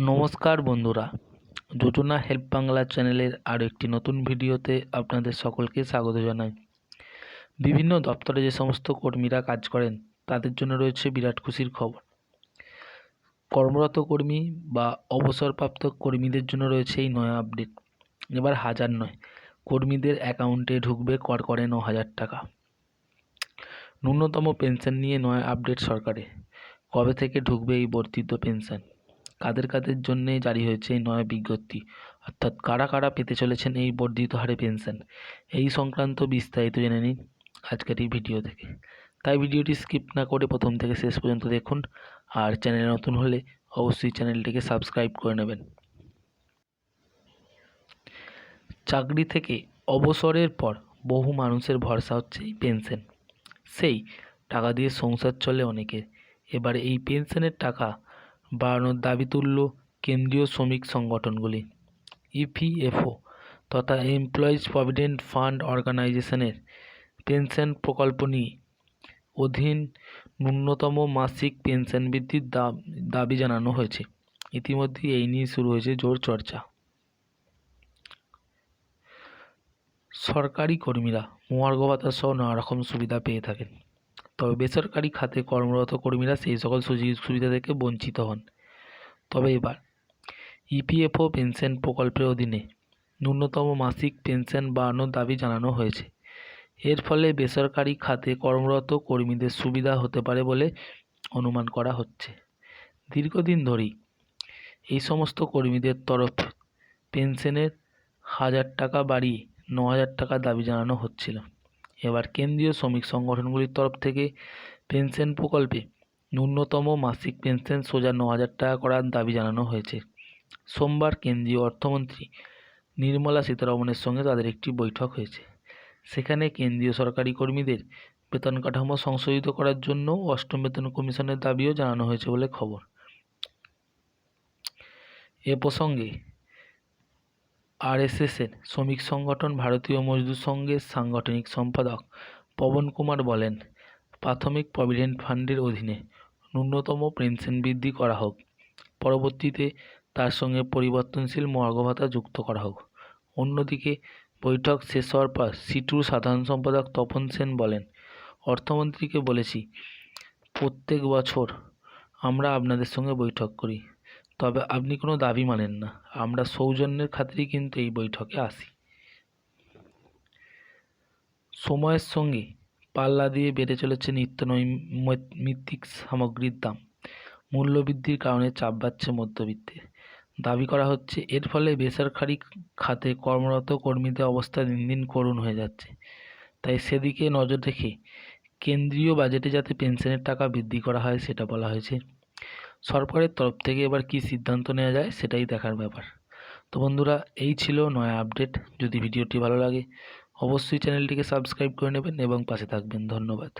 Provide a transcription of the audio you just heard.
নমস্কার বন্ধুরা। যোজনা হেল্প বাংলা চ্যানেলের আরও একটি নতুন ভিডিওতে আপনাদের সকলকে স্বাগত জানাই। বিভিন্ন দপ্তরে যে সমস্ত কর্মীরা কাজ করেন, তাদের জন্য রয়েছে বিরাট খুশির খবর। কর্মরত কর্মী বা অবসরপ্রাপ্ত কর্মীদের জন্য রয়েছে এই নয়া আপডেট। এবার হাজার নয়, কর্মীদের অ্যাকাউন্টে ঢুকবে কর করে ন হাজার টাকা। ন্যূনতম পেনশন নিয়ে নয়া আপডেট সরকারে। কবে থেকে ঢুকবে এই বর্ধিত পেনশন? কাদের কাদের জন্যে জারি হয়েছে এই নয়া বিজ্ঞপ্তি? অর্থাৎ কারা কারা পেতে চলেছেন এই বর্ধিত হারে পেনশন? এই সংক্রান্ত বিস্তারিত জেনে নিন আজকের এই ভিডিও থেকে। তাই ভিডিওটি স্কিপ না করে প্রথম থেকে শেষ পর্যন্ত দেখুন আর চ্যানেলে নতুন হলে অবশ্যই চ্যানেলটিকে সাবস্ক্রাইব করে নেবেন। চাকরি থেকে অবসরের পর বহু মানুষের ভরসা হচ্ছে এই পেনশন। সেই টাকা দিয়ে সংসার চলে অনেকের। এবারে এই পেনশনের টাকা বাড়ানোর দাবি তুলল কেন্দ্রীয় শ্রমিক সংগঠনগুলি, ইপিএফও, তথা এমপ্লয়িজ প্রভিডেন্ট ফান্ড অর্গানাইজেশনের পেনশন প্রকল্প নিয়ে। অধীন ন্যূনতম মাসিক পেনশন বৃদ্ধির দাবি জানানো হয়েছে। ইতিমধ্যেই এই নিয়ে শুরু হয়েছে জোর চর্চা। সরকারি কর্মীরা মহার্ঘ ভাতা সহ নানা রকম সুবিধা পেয়ে থাকেন। তবে বেসরকারি খাতে কর্মরত কর্মীরা সেই সকল সুযোগ সুবিধা থেকে বঞ্চিত হন। তবে এবার, ইপিএফও পেনশন প্রকল্পের অধীনে ন্যূনতম মাসিক পেনশন বাড়ানোর দাবি জানানো হয়েছে। এর ফলে বেসরকারি খাতে কর্মরত কর্মীদের সুবিধা হতে পারে বলে অনুমান করা হচ্ছে। দীর্ঘদিন ধরেই এই সমস্ত কর্মীদের তরফ পেনশনের হাজার টাকা বাড়িয়ে ন হাজার টাকা দাবি জানানো হচ্ছিল। এবার কেন্দ্রীয় শ্রমিক সংগঠনগুলির তরফ থেকে পেনশন প্রকল্পে ন্যূনতম মাসিক পেনশন সোজা ন হাজার টাকা করার দাবি জানানো হয়েছে। সোমবার কেন্দ্রীয় অর্থমন্ত্রী নির্মলা সীতারমণের সঙ্গে তাদের একটি বৈঠক হয়েছে। সেখানে কেন্দ্রীয় সরকারি কর্মীদের বেতন কাঠামো সংশোধিত করার জন্য অষ্টম বেতন কমিশনের দাবিও জানানো হয়েছে বলে খবর। এ প্রসঙ্গে আরএসএসের শ্রমিক সংগঠন ভারতীয় মজদুর সংঘের সাংগঠনিক সম্পাদক পবন কুমার বলেন, প্রাথমিক প্রভিডেন্ট ফান্ডের অধীনে ন্যূনতম পেনশন বৃদ্ধি করা হোক, পরবর্তীতে তার সঙ্গে পরিবর্তনশীল ভাতা যুক্ত করা হোক। অন্যদিকে বৈঠক শেষ হওয়ার পর সিটুর সাধারণ সম্পাদক তপন সেন বলেন, অর্থমন্ত্রীকে বলেছি, প্রত্যেক বছর আমরা আপনাদের সঙ্গে বৈঠক করি। তবে আপনি কোনো দাবি মানেন না। আমরা সৌজন্যের খাতিরেই কিন্তু এই বৈঠকে আসি। সময়ের সঙ্গে পাল্লা দিয়ে বেড়ে চলেছে নিত্য নৈমিত্তিক সামগ্রীর দাম। মূল্যবৃদ্ধির কারণে চাপ বাড়ছে মধ্যবিত্তে। দাবি করা হচ্ছে, এর ফলে বেসরকারি খাতে কর্মরত কর্মীদের অবস্থা দিন দিন করুণ হয়ে যাচ্ছে। তাই সেদিকে নজর রেখে কেন্দ্রীয় বাজেটে যাতে পেনশনের টাকা বৃদ্ধি করা হয়, সেটা বলা হয়েছে। সরকারের তরফ থেকে এবার কী সিদ্ধান্ত নেওয়া যায় সেটাই দেখার ব্যাপার। তো বন্ধুরা, এই ছিল নয়া আপডেট। যদি ভিডিওটি ভালো লাগে, অবশ্যই চ্যানেলটিকে সাবস্ক্রাইব করে নেবেন এবং পাশে থাকবেন। ধন্যবাদ।